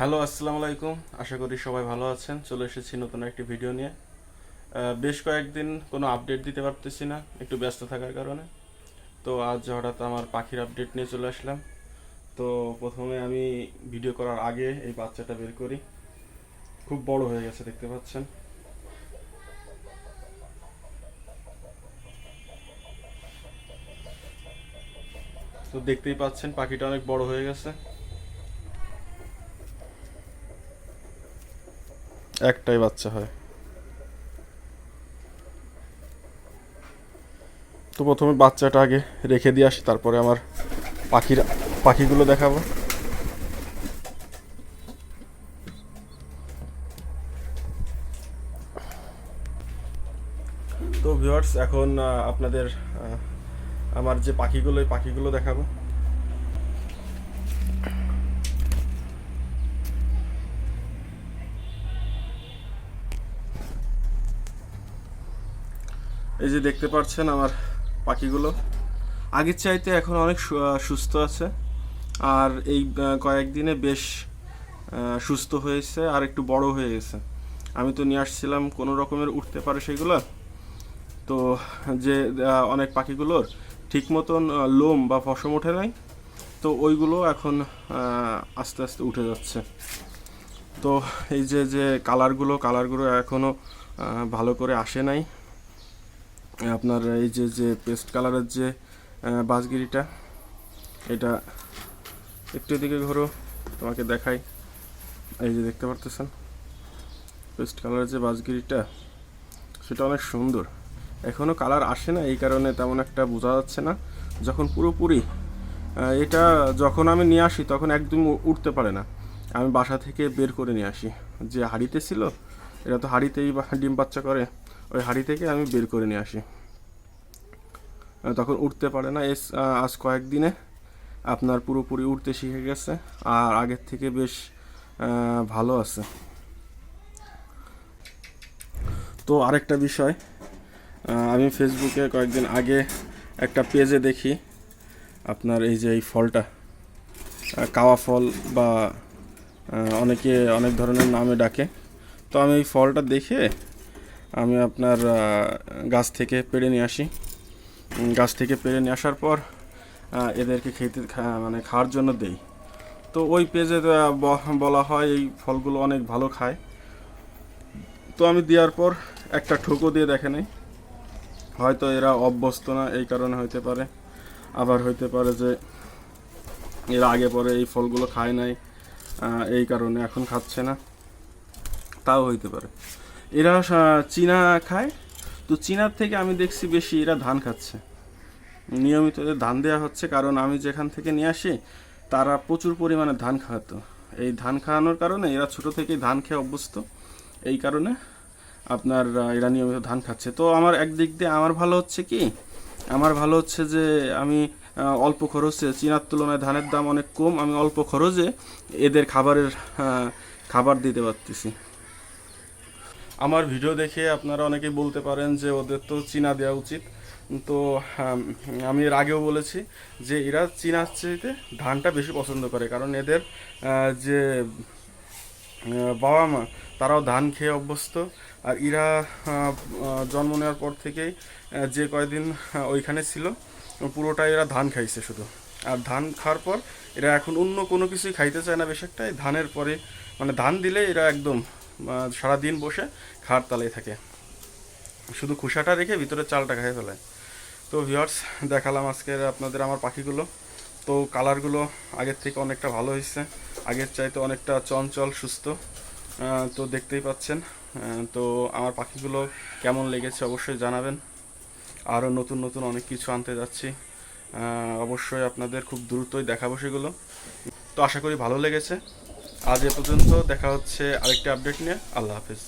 Hello, আসসালামু আলাইকুম। আশা করি সবাই ভালো আছেন। চলে এসেছি নতুন একটি ভিডিও নিয়ে। বেশ কয়েকদিন কোনো আপডেট দিতে পারতেছি না, একটু ব্যস্ত থাকার কারণে। তো আজ হঠাৎ আমার পাখির আপডেট নিয়ে চলে আসলাম। তো প্রথমে আমি ভিডিও করার আগে এই বাচ্চাটা বের করি। খুব বড় হয়ে গেছে, দেখতে পাচ্ছেন। তো দেখতেই পাচ্ছেন, পাখিটা অনেক বড় হয়ে গেছে। একটাই বাচ্চা হয়। তো প্রথমে বাচ্চাটা আগে রেখে দিয়ে আসি, তারপরে আমার পাখির, পাখিগুলো দেখাবো। তো ভিউয়ার্স এখন আপনাদের আমার যে পাখিগুলো এই পাখিগুলো দেখাবো। এই যে দেখতে পাচ্ছেন আমার পাখিগুলো। আগের চাইতে এখন অনেক সুস্থ আছে। আর এই কয়েকদিনে বেশ সুস্থ হয়েছে আর একটু বড় হয়ে গেছে। আমি তো নিয়ে আসছিলাম কোনো রকমের উঠতে পারে সেগুলো। তো যে অনেক পাখিগুলোর ঠিক মতন লোম বা ফসম ওঠে নাই। তো ওইগুলো এখন আস্তে আস্তে উঠে যাচ্ছে। তো এই যে যে কালারগুলো কালারগুলো এখনও ভালো করে আসে নাই। আপনার এই যে যে পেস্ট কালারের যে বাসগিরিটা এটা একটু এদিকে ঘোরো, তোমাকে দেখাই। এই যে দেখতে পারতেছেন পেস্ট কালারের যে বাসগিরিটা সেটা অনেক সুন্দর। এখনও কালার আসে না, এই কারণে তেমন একটা বোঝা যাচ্ছে না। যখন পুরোপুরি এটা যখন আমি নিয়ে আসি, তখন একদম উঠতে পারে না। আমি বাসা থেকে বের করে নিয়ে আসি। যে হাড়িতে ছিল এটা তো হাড়িতেই ডিম বাচ্চা করে। ওই হাড়ি থেকে আমি বের করে নিয়ে আসি। তখন উঠতে পারে না। এস আজ কয়েকদিনে আপনার পুরোপুরি উঠতে শিখে গেছে আর আগের থেকে বেশ ভালো আছে। তো আরেকটা বিষয় আমি ফেসবুকে কয়েকদিন আগে একটা পেজে দেখি আপনার এই যে এই ফলটা কাওয়া ফল বা অনেকে অনেক ধরনের নামে ডাকে। তো আমি এই ফলটা দেখে আমি আপনার গাছ থেকে পেড়ে নিয়ে আসি। গাছ থেকে পেড়ে নিয়ে আসার পর এদেরকে খেতে মানে খাওয়ার জন্য দেই। তো ওই পেজে বলা হয় এই ফলগুলো অনেক ভালো খায়। তো আমি দেওয়ার পর একটা ঠোকো দিয়ে দেখে নেই। হয়তো এরা অভ্যস্ত না, এই কারণে হইতে পারে। আবার হইতে পারে যে এরা আগে পরে এই ফলগুলো খায় নাই এই কারণে এখন খাচ্ছে না। তাও হইতে পারে। এরা চীনা খায়। তো চীনার থেকে আমি দেখছি বেশি এরা ধান খাচ্ছে। নিয়মিত এদের ধান দেওয়া হচ্ছে, কারণ আমি যেখান থেকে নিয়ে আসি, তারা প্রচুর পরিমাণে ধান খাওয়াতো। এই ধান খাওয়ানোর কারণে এরা ছোট থেকেই ধান খেয়ে অভ্যস্ত। এই কারণে আপনার এরা নিয়মিত ধান খাচ্ছে। তো আমার একদিক দিয়ে আমার ভালো হচ্ছে কি? আমার ভালো হচ্ছে যে আমি অল্প খরচে, চীনার তুলনায় ধানের দাম অনেক কম, আমি অল্প খরচে এদের খাবারের খাবার দিতে পারতেছি। আমার ভিডিও দেখে আপনারা অনেকেই বলতে পারেন যে ওদের তো চীনা দেওয়া উচিত। তো আম, এর আগেও বলেছি যে এরা চীনার চেয়েতে ধানটা বেশি পছন্দ করে। কারণ এদের যে বাবা মা তারাও ধান খেয়ে অভ্যস্ত। আর আহ, জন্ম নেওয়ার পর থেকেই যে কয়দিন ওইখানে ছিল পুরোটাই এরা ধান খাইছে শুধু। আর ধান খাওয়ার পর এরা এখন অন্য কোনো কিছুই খাইতে চায় না বেশ একটা। এই ধানের পরে মানে ধান দিলে এরা একদম সারাদিন বসে খাওয়ার তালেই থাকে। শুধু খোসাটা রেখে ভিতরে চালটা খেয়ে ফেলায় তো ভিউয়ার্স দেখালাম আজকে আপনাদের আমার পাখিগুলো। তো কালারগুলো আগের থেকে অনেকটা ভালো হয়েছে। আগের চাইতে অনেকটা চঞ্চল, সুস্থ। তো দেখতেই পাচ্ছেন। তো আমার পাখিগুলো কেমন লেগেছে অবশ্যই জানাবেন। আরও নতুন নতুন অনেক কিছু আনতে যাচ্ছি। অবশ্যই আপনাদের খুব দ্রুতই দেখাবো সেগুলো। তো আশা করি ভালো লেগেছে। আজ এ পর্যন্ত দেখা হচ্ছে আরেকটি আপডেট নিয়ে। আল্লাহ হাফিজ।